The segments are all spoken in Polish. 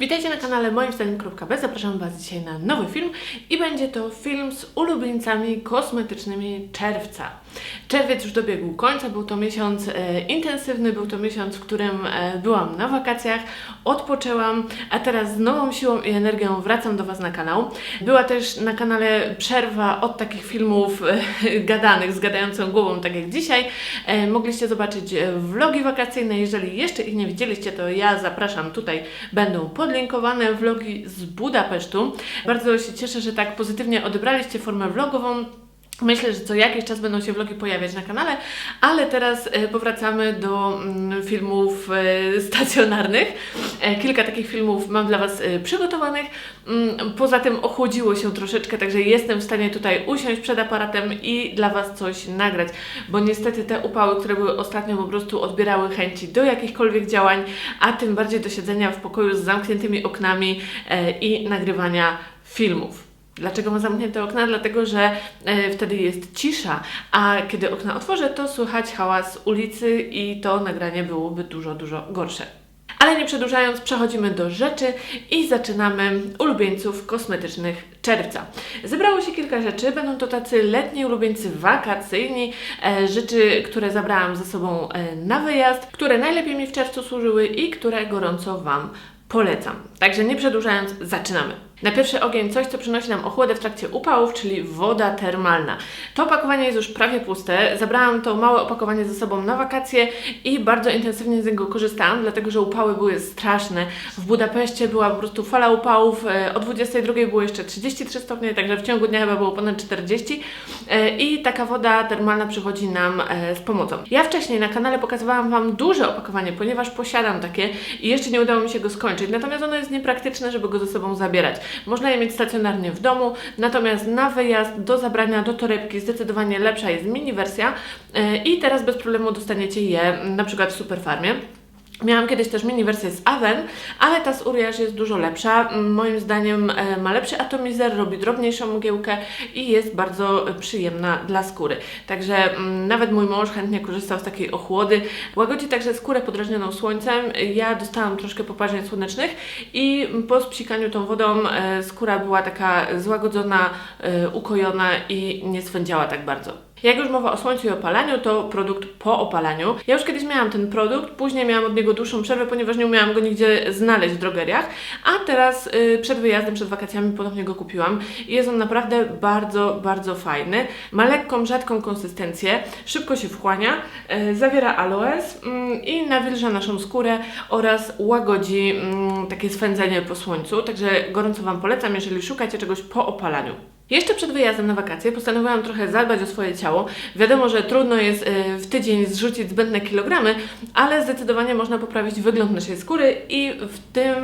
witajcie na kanale moim zdaniem.b. Zapraszam Was dzisiaj na nowy film i będzie to film z ulubieńcami kosmetycznymi czerwca. Czerwiec już dobiegł końca, był to miesiąc e, intensywny, był to miesiąc, w którym e, byłam na wakacjach, odpoczęłam, a teraz z nową siłą i energią wracam do Was na kanał. Była też na kanale przerwa od takich filmów e, gadanych, z gadającą głową, tak jak dzisiaj. E, mogliście zobaczyć e, vlogi wakacyjne, jeżeli jeszcze ich nie widzieliście, to ja zapraszam tutaj, będą podlinkowane vlogi z Budapesztu. Bardzo się cieszę, że tak pozytywnie odebraliście formę vlogową. Myślę, że co jakiś czas będą się vlogi pojawiać na kanale, ale teraz e, powracamy do mm, filmów e, stacjonarnych. E, Kilka takich filmów mam dla Was przygotowanych. Mm, Poza tym ochłodziło się troszeczkę, także jestem w stanie tutaj usiąść przed aparatem i dla Was coś nagrać, bo niestety te upały, które były ostatnio po prostu odbierały chęci do jakichkolwiek działań, a tym bardziej do siedzenia w pokoju z zamkniętymi oknami i nagrywania filmów. Dlaczego mam zamknięte okna? Dlatego, że e, wtedy jest cisza, a kiedy okna otworzę, to słychać hałas ulicy i to nagranie byłoby dużo, dużo gorsze. Ale nie przedłużając, przechodzimy do rzeczy i zaczynamy ulubieńców kosmetycznych czerwca. Zebrało się kilka rzeczy, będą to tacy letni ulubieńcy wakacyjni, e, rzeczy, które zabrałam ze sobą e, na wyjazd, które najlepiej mi w czerwcu służyły i które gorąco Wam polecam. Także nie przedłużając, zaczynamy. Na pierwszy ogień coś, co przynosi nam ochłodę w trakcie upałów, czyli woda termalna. To opakowanie jest już prawie puste. Zabrałam to małe opakowanie ze sobą na wakacje i bardzo intensywnie z niego korzystałam, dlatego że upały były straszne. W Budapeszcie była po prostu fala upałów, e, o 22 było jeszcze 33 stopnie, także w ciągu dnia chyba było ponad 40 e, i taka woda termalna przychodzi nam e, z pomocą. Ja wcześniej na kanale pokazywałam Wam duże opakowanie, ponieważ posiadam takie i jeszcze nie udało mi się go skończyć, natomiast ono jest niepraktyczne, żeby go ze sobą zabierać. Można je mieć stacjonarnie w domu, natomiast na wyjazd do zabrania do torebki zdecydowanie lepsza jest mini wersja e, i teraz bez problemu dostaniecie je na przykład w Superfarmie. Miałam kiedyś też mini wersję z Aven, ale ta z Uriage jest dużo lepsza. Mm, Moim zdaniem e, ma lepszy atomizer, robi drobniejszą mgiełkę i jest bardzo e, przyjemna dla skóry. Także mm, nawet mój mąż chętnie korzystał z takiej ochłody. Łagodzi także skórę podrażnioną słońcem. Ja dostałam troszkę poparzeń słonecznych i po spsikaniu tą wodą e, skóra była taka złagodzona, ukojona i nie swędziała tak bardzo. Jak już mowa o słońcu i opalaniu, to produkt po opalaniu. Ja już kiedyś miałam ten produkt, później miałam od niego dłuższą przerwę, ponieważ nie umiałam go nigdzie znaleźć w drogeriach, a teraz y, przed wyjazdem, przed wakacjami ponownie go kupiłam i jest on naprawdę bardzo, bardzo fajny. Ma lekką, rzadką konsystencję, szybko się wchłania, y, zawiera aloes mm, i nawilża naszą skórę oraz łagodzi mm, takie swędzenie po słońcu, także gorąco Wam polecam, jeżeli szukacie czegoś po opalaniu. Jeszcze przed wyjazdem na wakacje postanowiłam trochę zadbać o swoje ciało. Wiadomo, że trudno jest y, w tydzień zrzucić zbędne kilogramy, ale zdecydowanie można poprawić wygląd naszej skóry i w tym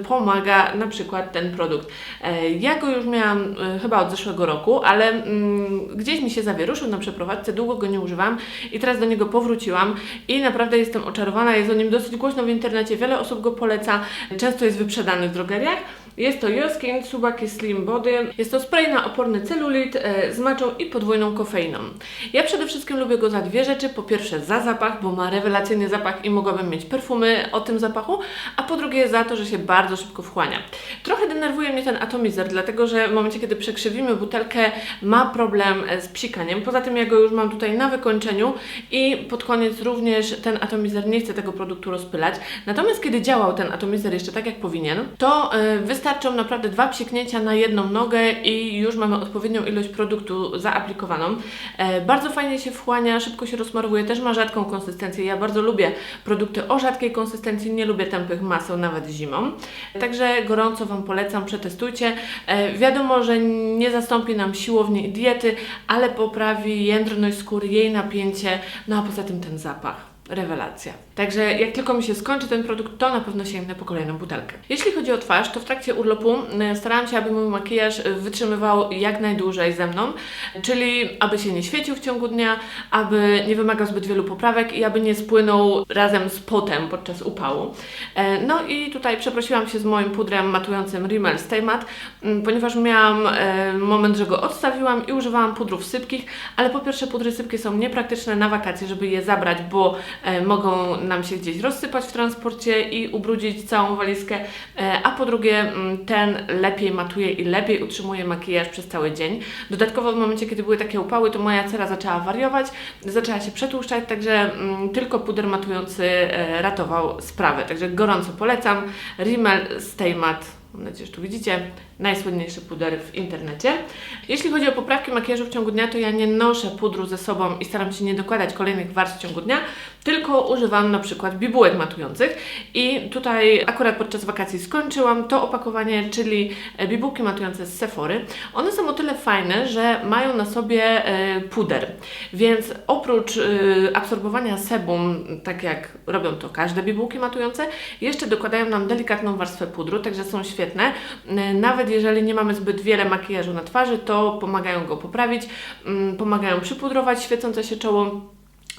y, pomaga na przykład ten produkt. E, Ja go już miałam chyba od zeszłego roku, ale mm, gdzieś mi się zawieruszył na przeprowadzce, długo go nie używam i teraz do niego powróciłam i naprawdę jestem oczarowana. Jest o nim dosyć głośno w internecie, wiele osób go poleca, często jest wyprzedany w drogeriach. Jest to Yoskin Tsubaki Slim Body. Jest to spray na oporny celulit e, z maczą i podwójną kofeiną. Ja przede wszystkim lubię go za dwie rzeczy. Po pierwsze za zapach, bo ma rewelacyjny zapach i mogłabym mieć perfumy o tym zapachu, a po drugie za to, że się bardzo szybko wchłania. Trochę denerwuje mnie ten atomizer, dlatego że w momencie, kiedy przekrzywimy butelkę, ma problem e, z psikaniem. Poza tym ja go już mam tutaj na wykończeniu i pod koniec również ten atomizer nie chce tego produktu rozpylać. Natomiast kiedy działał ten atomizer jeszcze tak jak powinien, to e, wystarczą naprawdę dwa psiknięcia na jedną nogę i już mamy odpowiednią ilość produktu zaaplikowaną. E, bardzo fajnie się wchłania, szybko się rozmarowuje, też ma rzadką konsystencję. Ja bardzo lubię produkty o rzadkiej konsystencji, nie lubię tępych maseł nawet zimą. Także gorąco Wam polecam, przetestujcie. E, wiadomo, że nie zastąpi nam siłowni i diety, ale poprawi jędrność skóry, jej napięcie, no a poza tym ten zapach. Rewelacja. Także jak tylko mi się skończy ten produkt, to na pewno sięgnę po kolejną butelkę. Jeśli chodzi o twarz, to w trakcie urlopu y, starałam się, aby mój makijaż wytrzymywał jak najdłużej ze mną, czyli aby się nie świecił w ciągu dnia, aby nie wymagał zbyt wielu poprawek i aby nie spłynął razem z potem podczas upału. E, No i tutaj przeprosiłam się z moim pudrem matującym Rimmel Stay Matte, ponieważ miałam e, moment, że go odstawiłam i używałam pudrów sypkich, ale po pierwsze pudry sypkie są niepraktyczne na wakacje, żeby je zabrać, bo e, mogą nam się gdzieś rozsypać w transporcie i ubrudzić całą walizkę, e, a po drugie mm, ten lepiej matuje i lepiej utrzymuje makijaż przez cały dzień. Dodatkowo w momencie, kiedy były takie upały, to moja cera zaczęła wariować, zaczęła się przetłuszczać, także mm, tylko puder matujący e, ratował sprawę. Także gorąco polecam. Rimmel Stay Matte Mam nadzieję, że tu widzicie najsłynniejszy puder w internecie. Jeśli chodzi o poprawki makijażu w ciągu dnia, to ja nie noszę pudru ze sobą i staram się nie dokładać kolejnych warstw w ciągu dnia, tylko używam na przykład bibułek matujących i tutaj akurat podczas wakacji skończyłam to opakowanie, czyli e, bibułki matujące z Sephory. One są o tyle fajne, że mają na sobie e, puder, więc oprócz e, absorbowania sebum, tak jak robią to każde bibułki matujące, jeszcze dokładają nam delikatną warstwę pudru, także są świetne. Nawet jeżeli nie mamy zbyt wiele makijażu na twarzy, to pomagają go poprawić, mm, pomagają przypudrować świecące się czoło.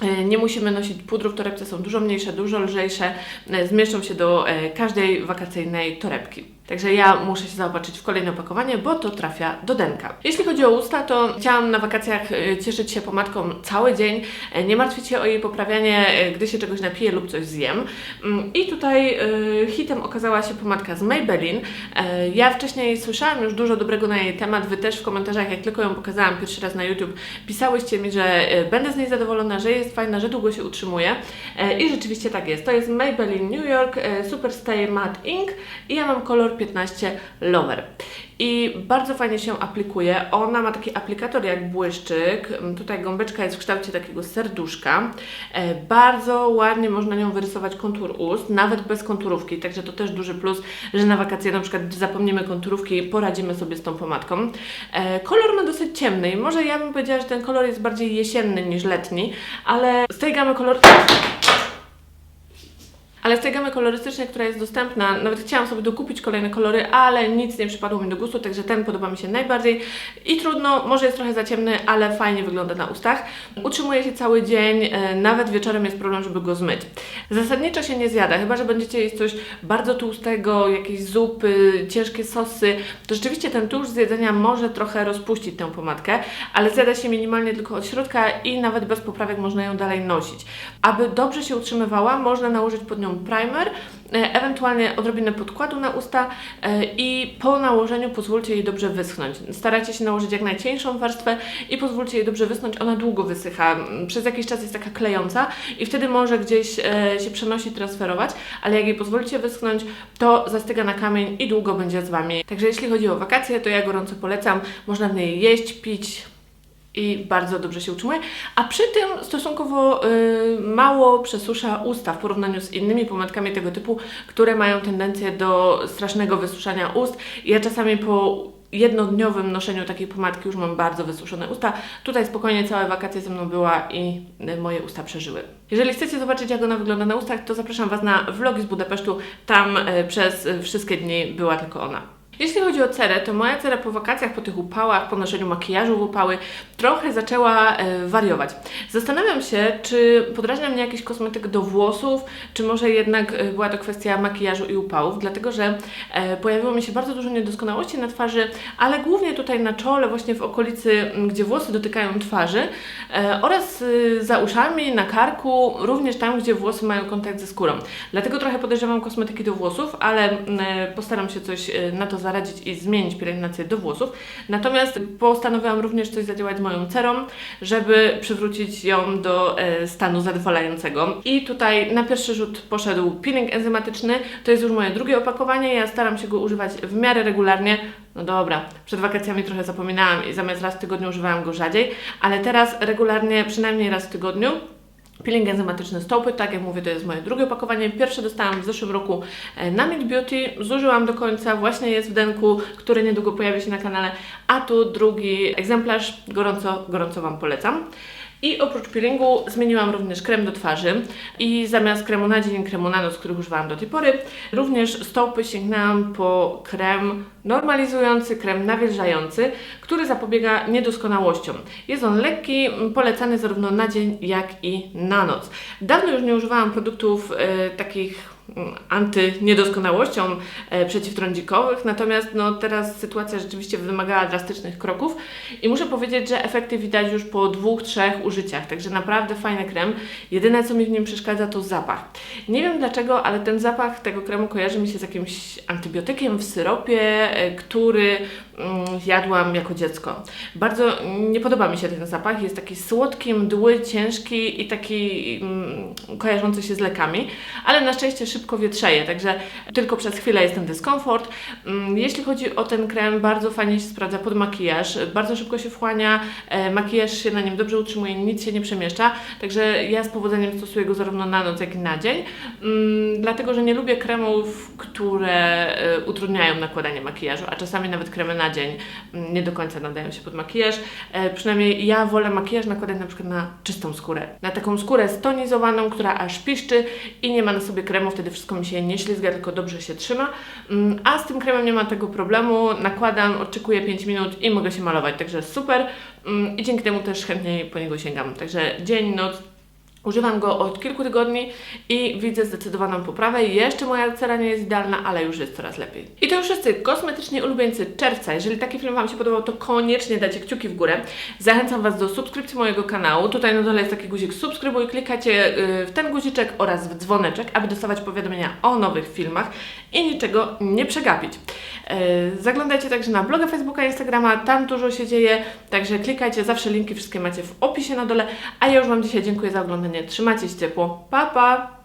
E, nie musimy nosić pudrów, torebce są dużo mniejsze, dużo lżejsze, e, zmieszczą się do e, każdej wakacyjnej torebki. Także ja muszę się zaopatrzyć w kolejne opakowanie, bo to trafia do denka. Jeśli chodzi o usta, to chciałam na wakacjach e, cieszyć się pomadką cały dzień, e, nie martwić się o jej poprawianie, e, gdy się czegoś napiję lub coś zjem. Mm, I tutaj hitem okazała się pomadka z Maybelline. Ja wcześniej słyszałam już dużo dobrego na jej temat. Wy też w komentarzach, jak tylko ją pokazałam pierwszy raz na YouTube, pisałyście mi, że będę z niej zadowolona, że jest fajna, że długo się utrzymuje. I rzeczywiście tak jest. To jest Maybelline New York Super Stay Matte Ink i ja mam kolor 15 Lover. I bardzo fajnie się aplikuje. Ona ma taki aplikator jak błyszczyk. Mm, tutaj gąbeczka jest w kształcie takiego serduszka. E, bardzo ładnie można nią wyrysować kontur ust, nawet bez konturówki. Także to też duży plus, że na wakacje na przykład zapomnimy konturówki, poradzimy sobie z tą pomadką. E, kolor ma dosyć ciemny i może ja bym powiedziała, że ten kolor jest bardziej jesienny niż letni, ale z tej gamy kolor ale z tej gamy kolorystycznej, która jest dostępna, nawet chciałam sobie dokupić kolejne kolory, ale nic nie przypadło mi do gustu, także ten podoba mi się najbardziej i trudno, może jest trochę za ciemny, ale fajnie wygląda na ustach. Utrzymuje się cały dzień, e, nawet wieczorem jest problem, żeby go zmyć. Zasadniczo się nie zjada, chyba że będziecie jeść coś bardzo tłustego, jakieś zupy, ciężkie sosy, to rzeczywiście ten tłuszcz z jedzenia może trochę rozpuścić tę pomadkę, ale zjada się minimalnie tylko od środka i nawet bez poprawek można ją dalej nosić. Aby dobrze się utrzymywała, można nałożyć pod nią primer, e, ewentualnie odrobinę podkładu na usta e, i po nałożeniu pozwólcie jej dobrze wyschnąć. Starajcie się nałożyć jak najcieńszą warstwę i pozwólcie jej dobrze wyschnąć. Ona długo wysycha. Przez jakiś czas jest taka klejąca i wtedy może gdzieś e, się przenosić, transferować, ale jak jej pozwolicie wyschnąć, to zastyga na kamień i długo będzie z Wami. Także jeśli chodzi o wakacje, to ja gorąco polecam. Można w niej jeść, pić, i bardzo dobrze się utrzymuje, a przy tym stosunkowo y, mało przesusza usta w porównaniu z innymi pomadkami tego typu, które mają tendencję do strasznego wysuszania ust. Ja czasami po jednodniowym noszeniu takiej pomadki już mam bardzo wysuszone usta. Tutaj spokojnie całe wakacje ze mną była i y, moje usta przeżyły. Jeżeli chcecie zobaczyć jak ona wygląda na ustach, to zapraszam Was na vlogi z Budapesztu. Tam y, przez wszystkie dni była tylko ona. Jeśli chodzi o cerę, to moja cera po wakacjach, po tych upałach, po noszeniu makijażu w upały, trochę zaczęła e, wariować. Zastanawiam się, czy podrażnia mnie jakiś kosmetyk do włosów, czy może jednak e, była to kwestia makijażu i upałów, dlatego że e, pojawiło mi się bardzo dużo niedoskonałości na twarzy, ale głównie tutaj na czole, właśnie w okolicy, gdzie włosy dotykają twarzy e, oraz e, za uszami, na karku, również tam, gdzie włosy mają kontakt ze skórą. Dlatego trochę podejrzewam kosmetyki do włosów, ale e, postaram się coś e, na to zaradzić i zmienić pielęgnację do włosów. Natomiast postanowiłam również coś zadziałać z moją cerą, żeby przywrócić ją do e, stanu zadowalającego. I tutaj na pierwszy rzut poszedł peeling enzymatyczny. To jest już moje drugie opakowanie. Ja staram się go używać w miarę regularnie. No dobra, przed wakacjami trochę zapominałam i zamiast raz w tygodniu używałam go rzadziej, ale teraz regularnie, przynajmniej raz w tygodniu, Peeling enzymatyczny stopy, tak jak mówię, to jest moje drugie opakowanie. Pierwsze dostałam w zeszłym roku e, na Mint Beauty, zużyłam do końca, właśnie jest w denku, który niedługo pojawi się na kanale, a tu drugi egzemplarz, gorąco, gorąco Wam polecam. I oprócz peelingu zmieniłam również krem do twarzy i zamiast kremu na dzień, kremu na noc, których używałam do tej pory, również stopy sięgnęłam po krem normalizujący, krem nawilżający, który zapobiega niedoskonałościom. Jest on lekki, polecany zarówno na dzień, jak i na noc. Dawno już nie używałam produktów e, takich antyniedoskonałościom e, przeciwtrądzikowych, natomiast no, teraz sytuacja rzeczywiście wymagała drastycznych kroków i muszę powiedzieć, że efekty widać już po dwóch, trzech użyciach, także naprawdę fajny krem. Jedyne co mi w nim przeszkadza to zapach. Nie wiem dlaczego, ale ten zapach tego kremu kojarzy mi się z jakimś antybiotykiem w syropie, e, który mm, jadłam jako dziecko. Bardzo nie podoba mi się ten zapach, jest taki słodki, mdły, ciężki i taki mm, kojarzący się z lekami, ale na szczęście szybko wietrzeje, także tylko przez chwilę jest ten dyskomfort. Mm, Jeśli chodzi o ten krem, bardzo fajnie się sprawdza pod makijaż, bardzo szybko się wchłania, e, makijaż się na nim dobrze utrzymuje, nic się nie przemieszcza, także ja z powodzeniem stosuję go zarówno na noc, jak i na dzień, mm, dlatego, że nie lubię kremów, które e, utrudniają nakładanie makijażu, a czasami nawet kremy na dzień mm, nie do końca nadają się pod makijaż. E, przynajmniej ja wolę makijaż nakładać na przykład na czystą skórę, na taką skórę stonizowaną, która aż piszczy i nie ma na sobie kremu, wtedy wszystko mi się nie ślizga, tylko dobrze się trzyma. Mm, A z tym kremem nie ma tego problemu. Nakładam, oczekuję 5 minut i mogę się malować, także super. Mm, I dzięki temu też chętniej po niego sięgam. Także dzień, noc. Używam go od kilku tygodni i widzę zdecydowaną poprawę. Jeszcze moja cera nie jest idealna, ale już jest coraz lepiej. I to już wszyscy kosmetyczni ulubieńcy czerwca. Jeżeli taki film Wam się podobał, to koniecznie dajcie kciuki w górę. Zachęcam Was do subskrypcji mojego kanału. Tutaj na dole jest taki guzik subskrybuj. Klikacie yy, w ten guziczek oraz w dzwoneczek, aby dostawać powiadomienia o nowych filmach i niczego nie przegapić. Yy, Zaglądajcie także na bloga Facebooka, Instagrama, tam dużo się dzieje, także klikajcie, zawsze linki wszystkie macie w opisie na dole, a ja już Wam dzisiaj dziękuję za oglądanie, trzymajcie się ciepło, pa pa!